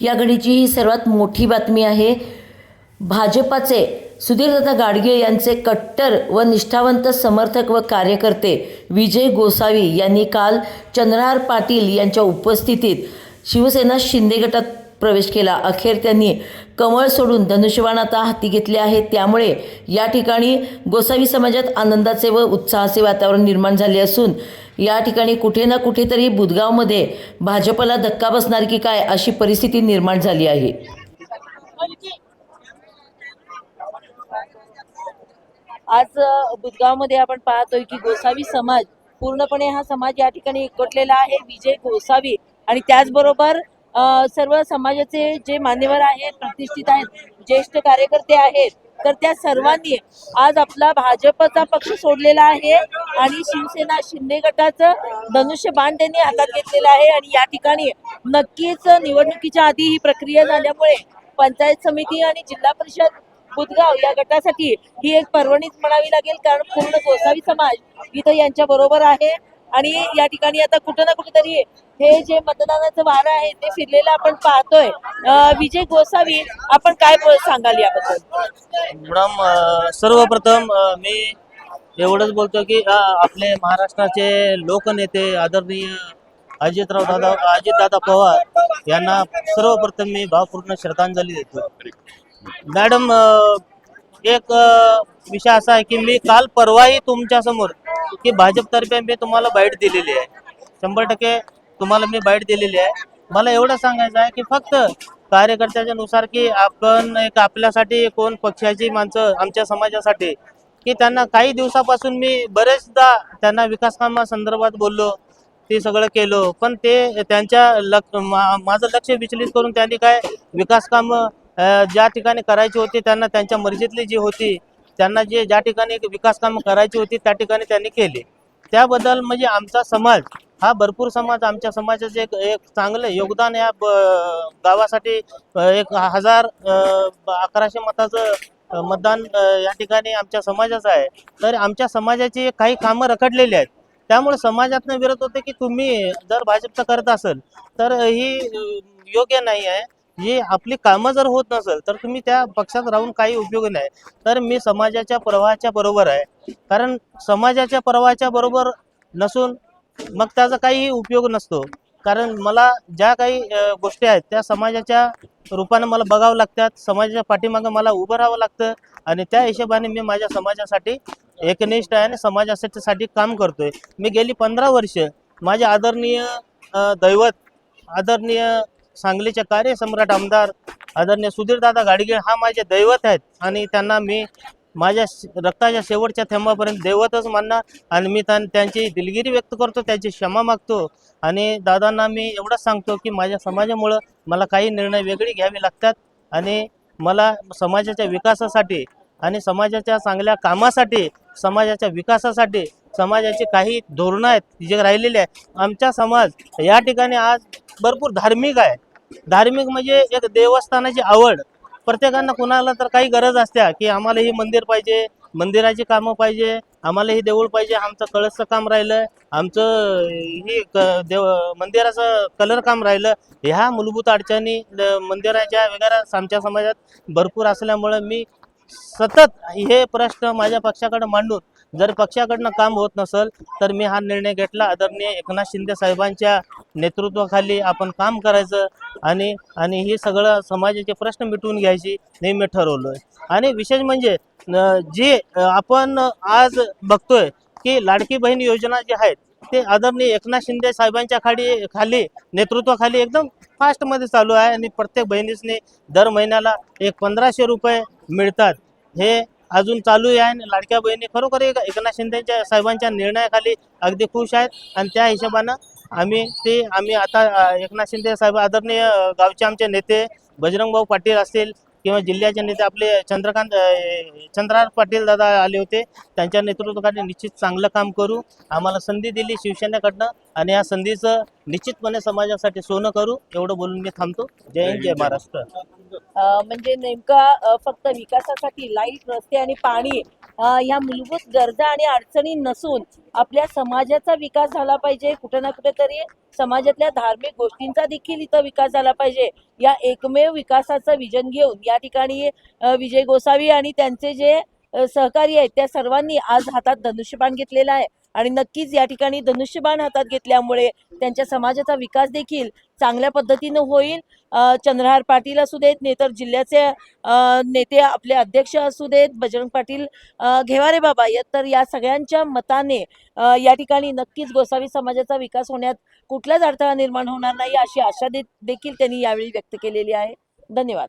या घडीची ही सर्वात मोठी बातमी आहे. भाजपाचे सुधीरदादा गाडगे यांचे कट्टर व निष्ठावंत समर्थक व कार्यकर्ते विजय गोसावी यांनी काल चंद्रहार पाटील यांच्या उपस्थितीत शिवसेना शिंदे गटात प्रवेश केला. अखेर त्यांनी कमळ सोडून धनुष्यबाण आता हाती घेतले आहे. त्यामुळे या ठिकाणी गोसावी समाजात आनंदाचे व उत्साहाचे वातावरण निर्माण झाले असून या ठिकाणी कुठे ना कुठेतरी बुधगावमध्ये भाजपला धक्का बसणार की काय अशी परिस्थिती निर्माण झाली आहे. आज बुधगावमध्ये आपण पाहतोय की गोसावी समाज पूर्णपणे हा समाज या ठिकाणी एकवटलेला आहे. विजय गोसावी आणि त्याचबरोबर सर्व समाजाचे जे मान्यवर आहेत प्रतिष्ठित आहेत ज्येष्ठ कार्यकर्ते आहेत तर त्या सर्वांनी आज आपला भाजपचा पक्ष सोडलेला आहे आणि शिवसेना शिंदे गटाचं धनुष्य बाण त्यांनी हातात घेतलेलं आहे आणि या ठिकाणी नक्कीच निवडणुकीच्या आधी ही प्रक्रिया झाल्यामुळे पंचायत समिती आणि जिल्हा परिषद बुधगाव या गटासाठी ही एक पर्वणीच म्हणावी लागेल कारण पूर्ण गोसावी समाज इथं यांच्या बरोबर आहे. आणि या ठिकाणी आता कुठं ना कुठेतरी हे जे मतदानाचं वारं आहे ते फिरलेलं आपण पाहतोय. अं, विजय गोसावी आपण काय सांगाल याबद्दल? मॅडम सर्वप्रथम मी एवढंच बोलतो की आपले महाराष्ट्राचे लोकनेते आदरणीय अजितराव दादा अजितदादा पवार यांना सर्वप्रथम मी भावपूर्ण श्रद्धांजली देतो. मॅडम एक विषय असा आहे की मी काल परवाही तुमच्यासमोर की भाजपतर्फे मी तुम्हाला बाईट दिलेली आहे. शंभर टक्के तुम्हाला मी बाईट दिलेली आहे. मला एवढं सांगायचं आहे की फक्त कार्यकर्त्याच्या नुसार की आपण एक आपल्यासाठी कोण पक्षाची माणसं आमच्या समाजासाठी की त्यांना काही दिवसापासून मी बरेचदा त्यांना विकास कामासंदर्भात बोललो ते सगळं केलं. पण ते त्यांच्या लक्ष माझं लक्ष विचलित करून त्यांनी काय विकास कामं ज्या ठिकाणी करायची होती त्यांना त्यांच्या मर्जीतली जी होती त्यांना जे ज्या ठिकाणी विकास कामं करायची होती त्या ठिकाणी त्यांनी केली. त्याबद्दल म्हणजे आमचा समाज हा भरपूर समाज आमच्या समाजाचे एक एक चांगलं योगदान या ब- गावासाठी एक हजार अकराशे मताचं मतदान या ठिकाणी आमच्या समाजाचं आहे. तर आमच्या समाजाची काही कामं रखडलेली आहेत. त्यामुळे समाजातनं विरोध होते की तुम्ही जर भाजपचं करत असेल तर ही योग्य नाही आहे. ही आपली कामं जर होत नसेल तर तुम्ही त्या पक्षात राहून काही उपयोग नाही. तर मी समाजाच्या प्रवाहाच्या बरोबर आहे. कारण समाजाच्या प्रवाहाच्या बरोबर नसून मग त्याचा काही उपयोग नसतो. कारण मला ज्या काही गोष्टी आहेत त्या समाजाच्या रूपाने मला बघावं लागतात. समाजाच्या पाठीमागं मला उभं राहावं लागतं. आणि त्या हिशोबाने मी माझ्या समाजासाठी एकनिष्ठ आहे आणि समाजासाठी काम करतोय. मी गेली पंधरा वर्ष माझे आदरणीय दैवत आदरणीय सांगलीचे कार्यसम्राट आमदार आदरणीय सुधीरदादा गाडगे हा माझे दैवत आहेत. आणि त्यांना मी माझ्या श- रक्ताच्या शेवटच्या थेंबापर्यंत दैवतच मानणार. आणि मी त्यांची दिलगिरी व्यक्त करतो त्यांची क्षमा मागतो. आणि दादांना मी एवढंच सांगतो की माझ्या समाजामुळं मला काही निर्णय वेगळे घ्यावे लागतात. आणि मला समाजाच्या विकासासाठी आणि समाजाच्या चांगल्या कामासाठी समाजाच्या विकासासाठी समाजाची काही धोरणं आहेत जे राहिलेले आहे आमचा समाज या ठिकाणी आज भरपूर धार्मिक आहे. धार्मिक म्हणजे एक देवस्थानाची आवड. प्रत्येकांना कुणाला तर काही गरज असते की आम्हाला ही मंदिर पाहिजे मंदिराची कामं पाहिजे आम्हाला ही देऊळ पाहिजे आमचं कळसचं काम राहिलं आमचं हे क- देव मंदिराचं कलर काम राहिलं ह्या मूलभूत अडचणी ल- मंदिराच्या वगैरे आमच्या समाजात भरपूर असल्यामुळं मी सतत हे प्रश्न माझ्या पक्षाकडे मांडून जर पक्षाकडनं काम होत नसेल तर मी हा निर्णय घेतला. आदरणीय एकनाथ शिंदे साहेबांच्या नेतृत्वाखाली आपण काम करायचं आणि आणि हे सगळं समाजाचे प्रश्न मिटवून घ्यायची हे मी ठरवलोय. आणि विशेष म्हणजे न- जे आपण आज बघतोय की लाडकी बहीण योजना जी आहेत ते आदरणीय एकनाथ शिंदे साहेबांच्या खाली खाली नेतृत्वाखाली एकदम फास्टमध्ये चालू आहे आणि प्रत्येक बहिणीसने दर महिन्याला एक पंधराशे रुपये मिळतात. हे अजून चालू आहे आणि लाडक्या बहिणी खरोखर एक एकनाथ शिंदेच्या साहेबांच्या निर्णयाखाली अगदी खुश आहेत. आणि त्या हिशोबानं आम्ही ते आम्ही आता एकनाथ शिंदे साहेब आदरणीय गावचे आमचे नेते बजरंगभाऊ पाटील असतील किंवा जिल्ह्याचे नेते आपले चंद्रकांत अ, चंद्रहार पाटील दादा आले होते. त्यांच्या नेतृत्वाखाली निश्चित चांगलं काम करू. आम्हाला संधी दिली शिवसेनेकडनं आणि या संधीचं निश्चितपणे समाजासाठी सोनं करू. एवढं बोलून मी थांबतो. जय हिंद जय महाराष्ट्र. म्हणजे नेमका फक्त विकासासाठी लाइट रस्ते आणि पाणी या मूलभूत गरजा आणि अडचणी नसून आपल्या समाजाचा विकास झाला पाहिजे. कुठे ना कुठेतरी समाजातल्या धार्मिक गोष्टींचा देखील इथं विकास झाला पाहिजे. या एकमेव विकासाचं विजन घेऊन या ठिकाणी विजय गोसावी आणि त्यांचे जे सहकारी आहेत त्या सर्वांनी आज हातात धनुष्यबाण घेतलेला आहे. आणि नक्कीच या ठिकाणी धनुष्यबाण हातात घेतल्यामुळे त्यांच्या समाजाचा विकास देखील चांगल्या पद्धतीनं होईल. चंद्रहार पाटील असू देत नेतर जिल्ह्याचे नेते आपले अध्यक्ष असू देत बजरंग पाटील घेवारे बाबा या तर या सगळ्यांच्या मताने या ठिकाणी नक्कीच गोसावी समाजाचा विकास होण्यात कुठलाच अडथळा निर्माण होणार नाही अशी आशा दे- देखील त्यांनी यावेळी व्यक्त केलेली आहे. धन्यवाद.